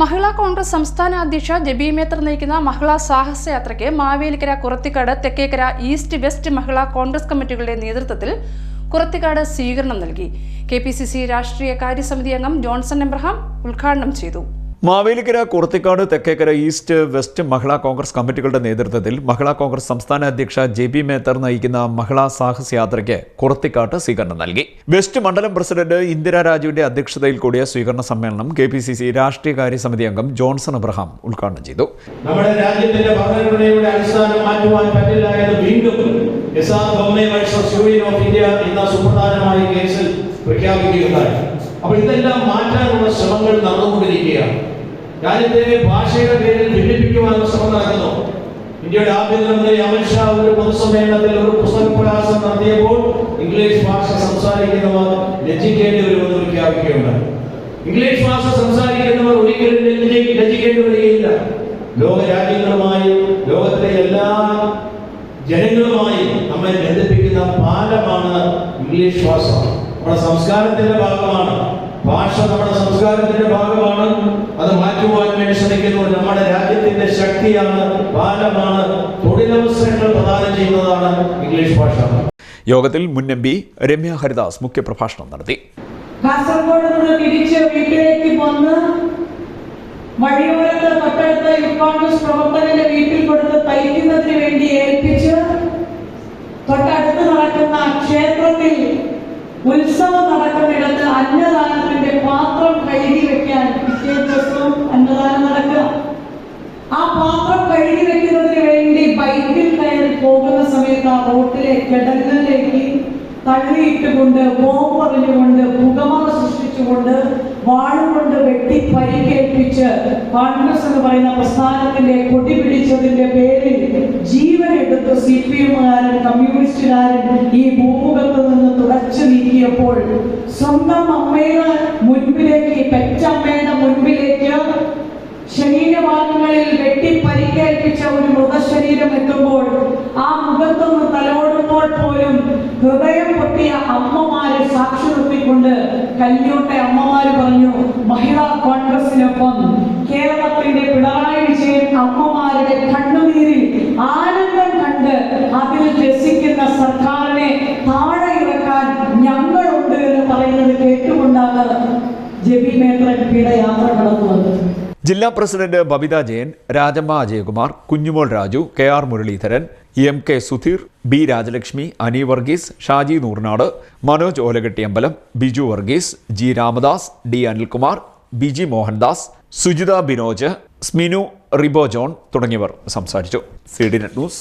മഹിളാ കോൺഗ്രസ് സംസ്ഥാന അധ്യക്ഷ ജബി മേത്തർ നയിക്കുന്ന മഹിളാ സാഹസയാത്രയ്ക്ക് മാവേലിക്കര കുറത്തിക്കാട് തെക്കേക്കര ഈസ്റ്റ് വെസ്റ്റ് മഹിളാ കോൺഗ്രസ് കമ്മിറ്റികളുടെ നേതൃത്വത്തിൽ കുറത്തിക്കാട് സ്വീകരണം നൽകി. കെ പി സി സി രാഷ്ട്രീയ കാര്യസമിതി അംഗം ജോൺസൺ എബ്രഹാം ഉദ്ഘാടനം ചെയ്തു. മാവേലിക്കര കുറത്തിക്കാട് തെക്കേക്കര ഈസ്റ്റ് വെസ്റ്റ് മഹിളാ കോൺഗ്രസ് കമ്മിറ്റികളുടെ നേതൃത്വത്തിൽ മഹിളാ കോൺഗ്രസ് സംസ്ഥാന അധ്യക്ഷ ജെ ബി മേത്തർ നയിക്കുന്ന മഹിളാ സാഹസ് യാത്രയ്ക്ക് കുറത്തിക്കാട്ട് സ്വീകരണം നൽകി. വെസ്റ്റ് മണ്ഡലം പ്രസിഡന്റ് ഇന്ദിരാ രാജുവിന്റെ അധ്യക്ഷതയിൽ കൂടിയ സ്വീകരണ സമ്മേളനം കെ പി സി സി രാഷ്ട്രീയകാര്യ സമിതി അംഗം ജോൺസൺ അബ്രഹാം ഉദ്ഘാടനം ചെയ്തു. നമ്മുടെ രാജ്യത്തിന്റെ ഭരണഘടനയുടെ മാറ്റുവാൻ പറ്റില്ല എന്ന് വീണ്ടും ഓഫ് ഇന്ത്യ എന്ന സുപ്രധാനമായ കേസിൽ പ്രഖ്യാപിക്കുകയുണ്ടായി. അപ്പോൾ ഇതെല്ലാം മാറ്റാനുള്ള ശ്രമങ്ങൾ നടന്നുകൊണ്ടിരിക്കുകയാണ്. രാജ്യത്തെ ഭാഷയുടെ പേരിൽ ഭിന്നിപ്പിക്കുവാനുള്ള ശ്രമം നടക്കുന്നു. ഇന്ത്യയുടെ ആഭ്യന്തരമന്ത്രി അമിത്ഷാ ഒരു പൊതുസമ്മേളനത്തിൽ ഒരു പുസ്തക പ്രകാശനം നടത്തിയപ്പോൾ ഇംഗ്ലീഷ് ഭാഷ സംസാരിക്കുന്നവർ ലജ്ജിക്കേണ്ടി വരുമെന്ന് പ്രഖ്യാപിക്കുകയുണ്ടായി ഇംഗ്ലീഷ് ഭാഷ സംസാരിക്കുന്നവർ ഒരിക്കലും ലജ്ജി- ലജ്ജിക്കേണ്ടി വരികയില്ല. ലോക രാജ്യങ്ങളുമായി ലോകത്തിലെ എല്ലാ ജനങ്ങളുമായി നമ്മെ ബന്ധിപ്പിക്കുന്ന പാലമാണ് ഇംഗ്ലീഷ് ഭാഷ. നമ്മുടെ സംസ്കാരത്തിന്റെ ഭാഗമാണ്. ഭാഷ നമ്മുടെ സംസ്കാരത്തിന്റെ ഭാഗമാണ്. അത് മാറ്റുവാൻ വേണ്ടി ശ്രമിക്കുന്നു നമ്മുടെ രാജ്യത്തിന്റെ ശക്തിയാണ് ബാലമാണ് തൊഴിലവസരങ്ങൾ പ്രദാനം ചെയ്യുന്നതാണ് ഇംഗ്ലീഷ് ഭാഷ. യോഗത്തിൽ മുൻ എം പി രമ്യ ഹരിദാസ് മുഖ്യപ്രഭാഷണം നടത്തി. കാസർഗോഡ് നിന്ന് തിരിച്ച് വീട്ടിലേക്ക് വന്ന് വഴിയോരത്ത് തൊട്ടടുത്ത യൂത്ത് കോൺഗ്രസ് പ്രവർത്തകന്റെ വീട്ടിൽ കൊടുത്ത് തയ്ക്കുന്നതിന് വേണ്ടി ഏൽപ്പിച്ച് തൊട്ടടുത്ത് നടക്കുന്ന ക്ഷേത്രത്തിൽ ഉത്സവം നടക്കുന്നിടത്ത് അന്നദാനത്തിന്റെ പാത്രം കഴുകി വെക്കാൻ പിറ്റേ അന്നദാനം നടക്കുക. ആ പാത്രം കഴുകി വെക്കുന്നതിന് വേണ്ടി ബൈക്കിൽ കയറി പോകുന്ന സമയത്ത് ആ റോട്ടിലെ കിടങ്ങളിലേക്ക് തള്ളിയിട്ടുകൊണ്ട് ബോംബറിഞ്ഞുകൊണ്ട് പുകമറ സൃഷ്ടിച്ചുകൊണ്ട് വാഴുകൊണ്ട് വെട്ടി പരിക്കേൽപ്പിച്ച് കോൺഗ്രസ് എന്ന് പറയുന്ന പ്രസ്ഥാനത്തിന്റെ കൊടി പിടിച്ചതിന്റെ പേരിൽ ജീവനെടുത്ത് സി പി എമ്മുകാരൻ കമ്മ്യൂണിസ്റ്റുകാരൻ ഈ തുടച്ചു നീക്കിയപ്പോൾ സ്വന്തം അമ്മയുടെ മുൻപിലേക്ക് പെറ്റമ്മയുടെ മുൻപിലേക്ക് ശരീരഭാഗങ്ങളിൽ വെട്ടി പരിക്കേൽപ്പിച്ച ഒരു മൃതശരീരം എത്തുമ്പോൾ ആ മുഖത്തൊന്ന് തലോടുമ്പോൾ പോലും ഹൃദയം പൊട്ടിയ അമ്മമാരെ സാക്ഷി നിർത്തിക്കൊണ്ട് കല്യോട്ടെ അമ്മമാര് പറഞ്ഞു മഹിളാ കോൺഗ്രസിനൊപ്പം കേരളത്തിന്റെ യാത്ര ജില്ലാ president Babitha Jayan Rajamma Ajayakumar Kunjumol Raju K R Muraleedharan M K Sudheer B Rajalakshmi Ani Varghese Shaji Noornad Manoj Olakettiyambalam Biju Varghese G Ramadas D Anilkumar Biji Mohandas Sujitha Binoj Sminu Ribo John തുടങ്ങിയവർ സംസാരിച്ചു. C D net news.